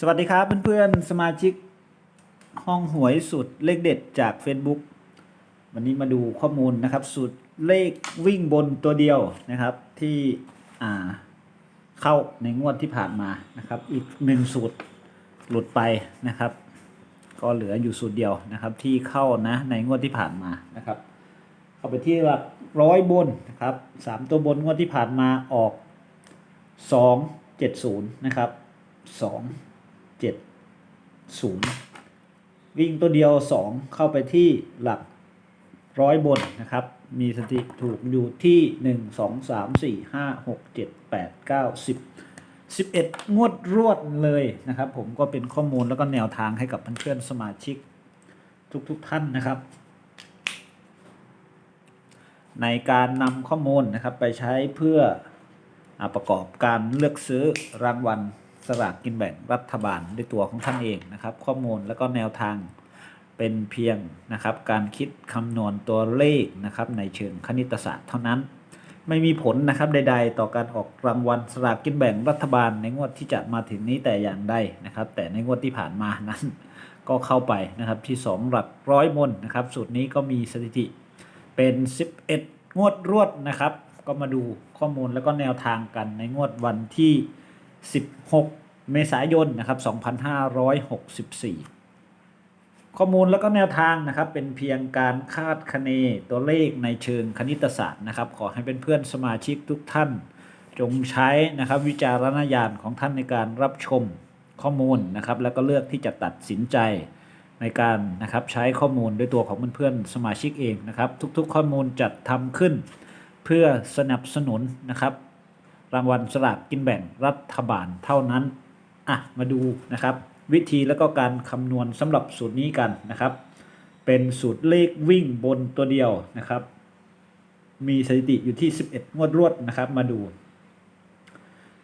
สวัสดีครับเพื่อนๆสมาชิกห้องหวยสุดเลขเด็ดจาก Facebook วันนี้มาดูข้อมูลนะครับสูตรเลขวิ่งบนตัวเดียวนะครับที่อ่าเข้าในงวดที่ผ่านมานะครับ อีกหนึ่งสูตรหลุดไปนะครับ ก็เหลืออยู่สูตรเดียวนะครับ ที่เข้านะในงวดที่ผ่านมานะครับ เข้าไปที่หลักร้อยบนนะครับสามตัวบนงวดที่ผ่านมาออกสองเจ็ดศูนย์นะครับสอง เจ็ดศูนย์วิ่งตัวเดียวสองเข้าไปที่หลักร้อยบนนะครับ มีสถิติถูกอยู่ที่หนึ่งสองสามสี่ห้าหกเจ็ดแปดเก้าสิบสิบเอ็ดงวดรวดเลยนะครับ ผมก็เป็นข้อมูลแล้วก็แนวทางให้กับเพื่อนๆสมาชิกทุกๆท่านนะครับ ในการนำข้อมูลนะครับไปใช้เพื่ออประกอบการเลือกซื้อรางวัล สลากกินแบ่งรัฐบาลด้วยตัวของท่านเองนะครับ ข้อมูลแล้วก็แนวทางเป็นเพียงนะครับ การคิดคำนวณตัวเลขนะครับ ในเชิงคณิตศาสตร์เท่านั้น ไม่มีผลนะครับใด ๆ ต่อการออกรางวัลสลากกินแบ่งรัฐบาลในงวดที่จะมาถึงนี้แต่อย่างใดนะครับ แต่ในงวดที่ผ่านมานั้น ก็เข้าไปนะครับที่ 2 หลักร้อยมนนะครับสูตรนี้ก็มีสถิติเป็น 11 งวดรวดนะครับ ก็มาดูข้อมูลแล้วก็แนวทางกันในงวดวันที่ 16 เมษายนนะครับ2564 ข้อมูลแล้วก็แนวทางนะครับเป็นเพียงการคาดคะเนตัวเลขในเชิงคณิตศาสตร์นะครับ ขอให้เป็นเพื่อนสมาชิกทุกท่าน จงใช้นะครับวิจารณญาณของท่านในการรับชมข้อมูลนะครับ แล้วก็เลือกที่จะตัดสินใจในการนะครับใช้ข้อมูลด้วยตัวของเพื่อนๆสมาชิกเองนะครับ ทุกๆ ข้อมูลจัดทำขึ้น เพื่อสนับสนุนนะครับ รางวัลสลากกินแบ่งรัฐบาลเท่านั้น อะมาดูนะครับ วิธีแล้วก็การคำนวณสำหรับสูตรนี้กันนะครับ เป็นสูตรเลขวิ่งบนตัวเดียวนะครับ มีสถิติอยู่ที่ 11 งวดรวดนะครับมาดู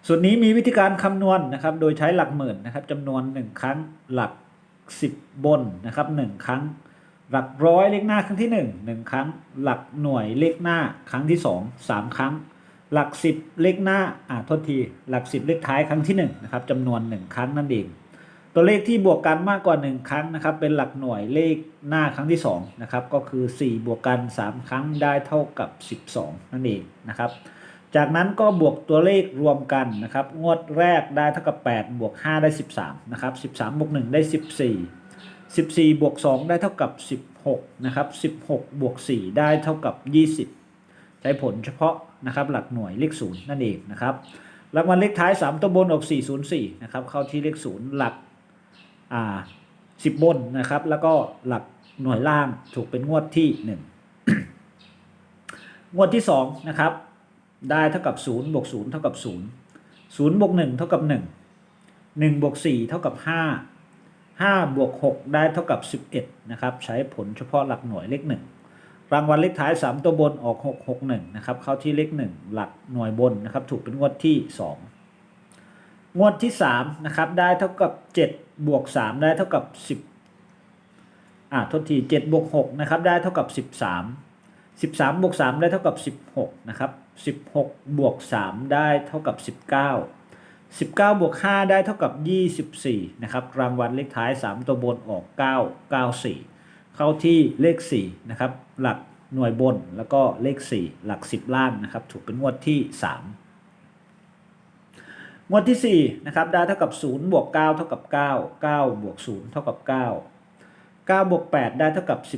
ส่วนนี้มีวิธีการคำนวณนะครับ โดยใช้หลักหมื่นนะครับจำนวน 1 ครั้งหลัก 10 บนนะครับ 1 ครั้ง หลักร้อยเลขหน้าครั้งที่ 1 1 ครั้ง หลักหน่วยเลขหน้าครั้งที่ 2 3 ครั้ง หลัก 10 เลขหน้าอ่าโทษที หลัก 10 เลขท้ายครั้งที่1นะครับจำนวน 1 ครั้งนั่นเอง ตัวเลขที่บวกกันมากกว่า 1 ครั้งนะครับ เป็นหลักหน่วยเลขหน้าครั้งที่2นะครับ ก็คือ 4 บวกกัน 3 ครั้งได้เท่ากับ 12 นั่นเองนะครับ จากนั้นก็บวกตัวเลขรวมกันนะครับ งวดแรกได้เท่ากับ 8 บวก 5 ได้ 13 นะครับ 13 บวก 1 ได้ 14 14 บวก 2 ได้เท่ากับ 16 นะครับ 16 บวก 4 ได้เท่ากับ 20 ใช้ผลเฉพาะ นะครับหลักหน่วยเลข0นั่นเองนะครับรางวัลเลขท้าย 3 ตัวบนออก 404นะครับเข้าที่เลข0หลักอ่า10 บนนะครับแล้วก็หลักหน่วยล่างถูกเป็นงวดที่ 1 งวดที่2นะครับได้เท่ากับ0บวก0เท่ากับ0 0บวก1เท่ากับ 1 1บวก4เท่ากับ 5 5บวก6ได้เท่ากับ 11นะครับใช้ผลเฉพาะหลักหน่วยเลข1 รางวัลเลขท้าย 3 ตัวบนออก 661 นะครับ เข้าที่เลข 1 หลักหน่วยบนนะครับ ถูกเป็นงวดที่ 2 งวดที่ 3 นะครับ ได้เท่ากับ 7 บวก 3 ได้เท่ากับ 10 อ่าโทษที7บวก6นะครับ ได้เท่ากับ 13 13 บวก 3 ได้เท่ากับ 16 นะครับ 16 บวก 3 ได้เท่ากับ 19 19 บวก 5 ได้เท่ากับ 24 นะครับ รางวัลเลขท้าย 3 ตัวบนออก 9 94 เข้าที่เลข4นะครับหลักหน่วยบนแล้วก็เลข 4 หลัก 10 ล่างนะครับถูกเป็นงวดที่ 3 งวดที่ 4 นะครับได้เท่ากับ 0 บวก 9 เท่ากับ 9 9 บวก 0 เท่ากับ 9 9 บวก 8 ได้เท่ากับ 17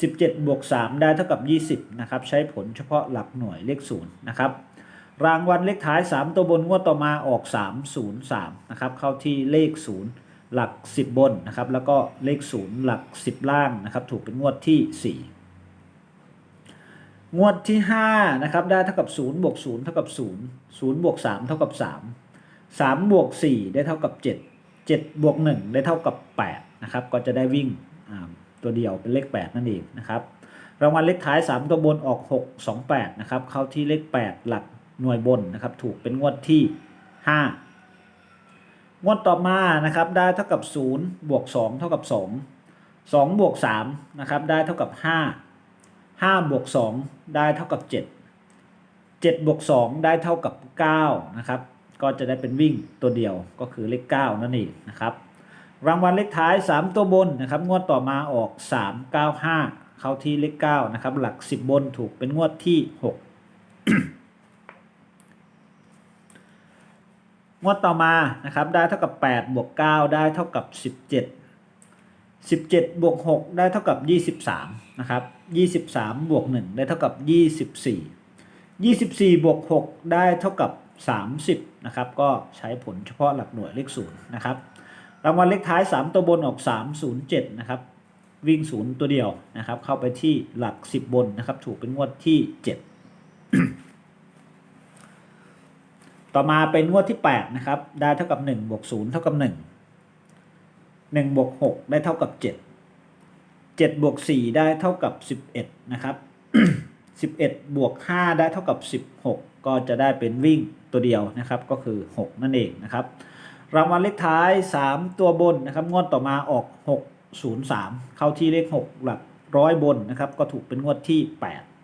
17 บวก 3 ได้เท่ากับ 20 นะครับ ใช้ผลเฉพาะหลักหน่วยเลข 0 นะครับ รางวัลเลขท้าย 3 ตัวบนงวดต่อมาออก 303 นะครับ เข้าที่เลข 0 หลัก 10 บนนะครับ แล้วก็เลข 0 หลัก 10 ล่างนะครับ ถูกเป็นงวดที่ 4 งวดที่5นะครับได้เท่ากับ0บวก0เท่ากับ0 0บวก3เท่ากับ 3 3บวก4ได้เท่ากับ 7 7บวก1ได้เท่ากับ8นะครับ ก็จะได้วิ่งตัวเดียวเป็นเลข 8 นั่นเองนะครับ รางวัลเลขท้าย 3 ตัวบนออก 6 2 8นะครับ เข้าที่เลข 8 หลักหน่วยบนนะครับ ถูกเป็นงวดที่ 5 งวดต่อมานะครับได้เท่ากับ 0 บวก 2 เท่ากับ 2 2 บวก3นะครับได้เท่ากับ 5 5 บวก 2 ได้เท่ากับ 7 7 บวก 2 ได้เท่ากับ 9 นะครับ ก็จะได้เป็นวิ่งตัวเดียวก็คือเลข 9 นั่นเองนะครับ รางวัลเลขท้าย 3 ตัวบนนะครับ งวดต่อมาออก 395 เข้าที่เลข 9 นะครับ หลัก 10 บนถูกเป็นงวดที่ 6 งวดต่อมานะครับได้เท่ากับ 8 บวก 9 ได้เท่ากับ 17 17 บวก 6 ได้เท่ากับ 23 นะครับ 23 บวก 1 ได้เท่ากับ 24 24 บวก 6 ได้เท่ากับ 30 นะครับ ก็ใช้ผลเฉพาะหลักหน่วยเลข0นะครับ รางวัลเลขท้าย 3 ตัวบนออก 307 นะครับ วิ่ง 0 ตัวเดียวนะครับ เข้าไปที่หลัก 10 บนนะครับ ถูกเป็นงวดที่ 7 ต่อมาเป็นงวดที่ 8 นะครับ ได้เท่ากับ1บวก0เท่ากับ 1 1บวก6ได้เท่ากับ 7 7บวก4ได้เท่ากับ 11 นะครับ 11บวก5ได้เท่ากับ 16 ก็จะได้เป็นวิ่งตัวเดียวนะครับ ก็คือ 6 นั่นเองนะครับ รางวัลเลขท้าย 3 ตัวบนนะครับ งวดต่อมาออก 603 เข้าที่เลข 6 หลักร้อยบนนะครับ ก็ถูกเป็นงวดที่ 8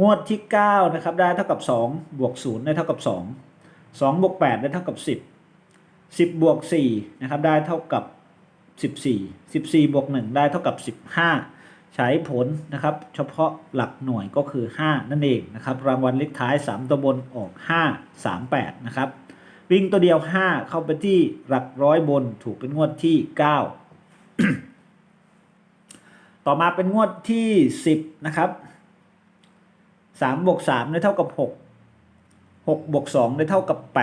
งวดที่ 9 นะครับ ได้เท่ากับ 2 บวก 0 ได้เท่ากับ 2 2 บวก 8 ได้เท่ากับ 10 10 บวก 4 นะครับ ได้เท่ากับ 14 14 บวก 1 ได้เท่ากับ 15 ใช้ผลนะครับ เฉพาะหลักหน่วยก็คือ 5 นั่นเองนะครับ รางวัลเลขท้าย 3 ตัวบนออก 5 3 8 นะครับ วิ่งตัวเดียว 5 เข้าไปที่หลักร้อยบนถูกเป็นงวดที่ 9 ต่อมาเป็นงวดที่ 10 นะครับ 3บวก3ได้เท่ากับ6 6บวก2ได้เท่ากับ8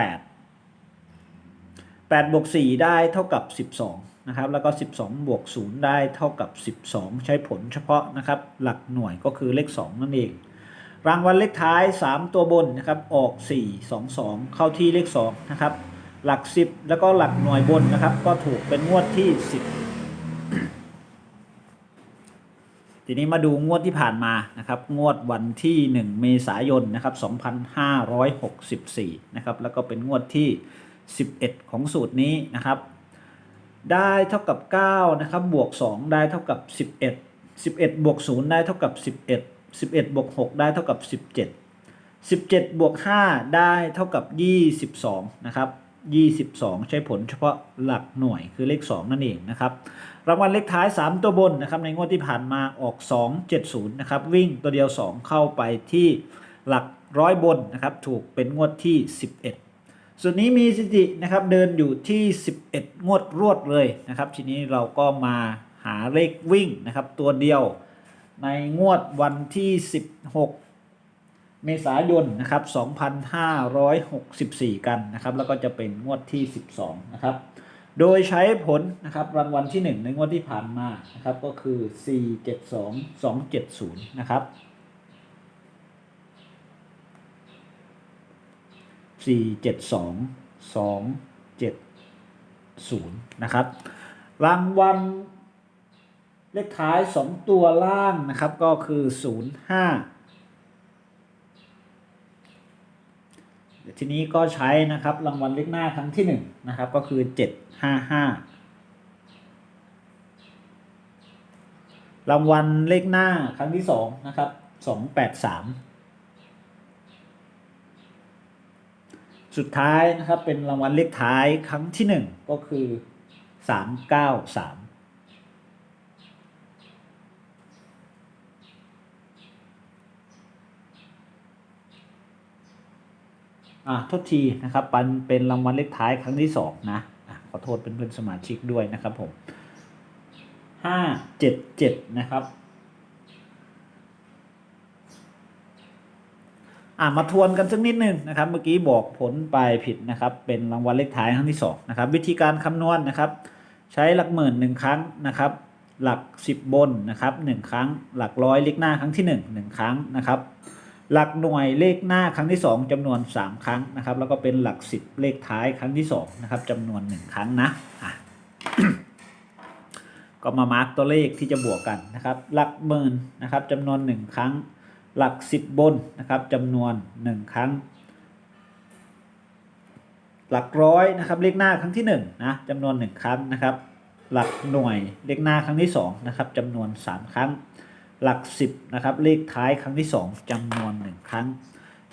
8บวก4ได้เท่ากับ12นะครับ แล้วก็12บสองบวก0ได้เท่ากับ12ใช้ผลเฉพาะนะครับ หลักหน่วยก็คือเลข2นั่นเอง รางวัลเลขท้าย3ตัวบนนะครับ ออก4 2 2เข้าที่เลข2นะครับ หลัก10แล้วก็หลักหน่วยบนนะครับ ก็ถูกเป็นงวดที่10 ทีนี้มาดูงวดที่ผ่านมานะครับ งวดวันที่ 1 เมษายนนะครับ2564นะครับแล้วก็เป็นงวดที่ 11 ของสูตรนี้นะครับ ได้เท่ากับ9นะครับบวก 2 ได้เท่ากับ 11 11บวก0ได้เท่ากับ 11 11บวก6ได้เท่ากับ 17 17บวก5ได้เท่ากับ 22นะครับ22 ใช้ผลเฉพาะหลักหน่วยคือเลข 2 นั่นเองนะครับ รางวัลเลขท้าย 3 ตัวบนนะครับในงวดที่ผ่านมาออก 270นะครับวิ่งตัวเดียว 2 เข้าไปที่หลักร้อยบนนะครับถูกเป็นงวดที่ 11 ส่วนนี้มีสถิตินะครับเดินอยู่ที่ 11 งวดรวดเลยนะครับทีนี้เราก็มาหาเลขวิ่งนะครับตัวเดียวในงวดวันที่ 16เมษายนนะครับ 2564 กันนะครับ แล้วก็จะเป็นงวดที่ 12 นะครับ โดยใช้ผลนะครับรางวัลที่ 1 ในงวดที่ผ่านมานะครับก็คือ 472 270 นะครับ 472 270 นะครับ รางวัลเลขท้าย 2 ตัวล่างนะครับก็คือ 05 ทีนี้ก็ใช้นะครับรางวัลเลขหน้าครั้งที่หนึ่งนะครับก็คือเจ็ดห้าห้ารางวัลเลขหน้าครั้งที่สองนะครับสองแปดสามสุดท้ายนะครับเป็นรางวัลเลขท้ายครั้งที่หนึ่งก็คือสามเก้าสาม อะโทษทีนะครับปันเป็นรางวัลเลขท้ายครั้งที่สองนะอะขอโทษเป็นเพื่อนสมาชิกด้วยนะครับผมห้าเจ็ดเจ็ดนะครับอ่ามาทวนกันสักนิดนึงนะครับ เมื่อกี้บอกผลไปผิดนะครับ เป็นรางวัลเลขท้ายครั้งที่สองนะครับ วิธีการคำนวณนะครับ ใช้หลักหมื่นหนึ่งครั้งนะครับ หลักสิบบนนะครับหนึ่งครั้ง หลักร้อยเลขหน้าครั้งที่หนึ่งหนึ่งครั้งนะครับ หลักหน่วยเลขหน้าครั้งที่สองจำนวนสามครั้งนะครับ แล้วก็เป็นหลักสิบเลขท้ายครั้งที่สองนะครับจำนวนหนึ่งครั้งนะอะก็มามาร์กตัวเลขที่จะบวกกันนะครับ หลักหมื่นนะครับจำนวนหนึ่งครั้ง หลักสิบบนนะครับจำนวนหนึ่งครั้ง หลักร้อยนะครับเลขหน้าครั้งที่หนึ่งนะจำนวนหนึ่งครั้งนะครับ หลักหน่วยเลขหน้าครั้งที่สองนะครับจำนวนสามครั้ง หลักสิบนะครับเลขท้ายครั้งที่สองจำนวนหนึ่งครั้ง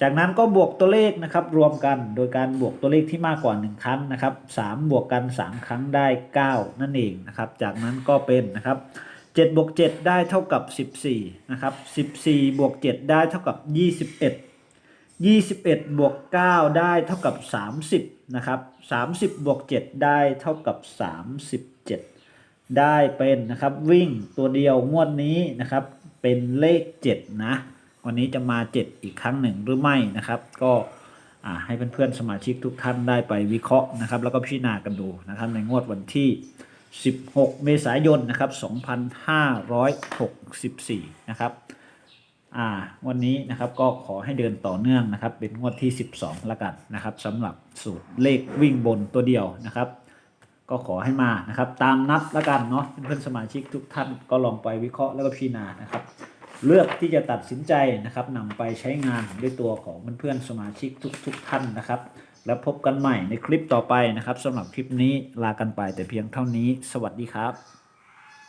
จากนั้นก็บวกตัวเลขนะครับรวมกันโดยการบวกตัวเลขที่มากกว่า 1 ครั้งนะครับ3บวกกัน 3 ครั้งได้ 9 นั่นเองนะครับจากนั้นก็เป็นนะครับ7บวก7ได้เท่ากับ 14นะครับ14บวก7ได้เท่ากับ 21 21บวก9ได้เท่ากับ 30นะครับ30บวก7ได้เท่ากับ 37 ได้เป็นนะครับวิ่งตัวเดียวงวดนี้นะครับ เป็นเลข 7 นะ วันนี้จะมา 7 อีกครั้งหนึ่งหรือไม่นะครับ ก็อ่าให้เพื่อนๆสมาชิกทุกท่านได้ไปวิเคราะห์นะครับ แล้วก็พิจารณากันดูนะครับ ในงวดวันที่ 16 เมษายนนะครับ 2564 นะครับอ่าวันนี้นะครับก็ขอให้เดินต่อเนื่องนะครับ เป็นงวดที่ 12 ละกันนะครับสำหรับสูตรเลขวิ่งบนตัวเดียวนะครับ ก็ขอให้มานะครับ ตามนัดละกันเนาะเพื่อนสมาชิกทุกท่านก็ลองไปวิเคราะห์แล้วก็พิจารณานะครับ เลือกที่จะตัดสินใจนะครับนำไปใช้งานด้วยตัวของเพื่อนๆสมาชิกทุก ๆ ท่านนะครับ แล้วพบกันใหม่ในคลิปต่อไปนะครับสำหรับคลิปนี้ลากันไปแต่เพียงเท่านี้ สวัสดีครับ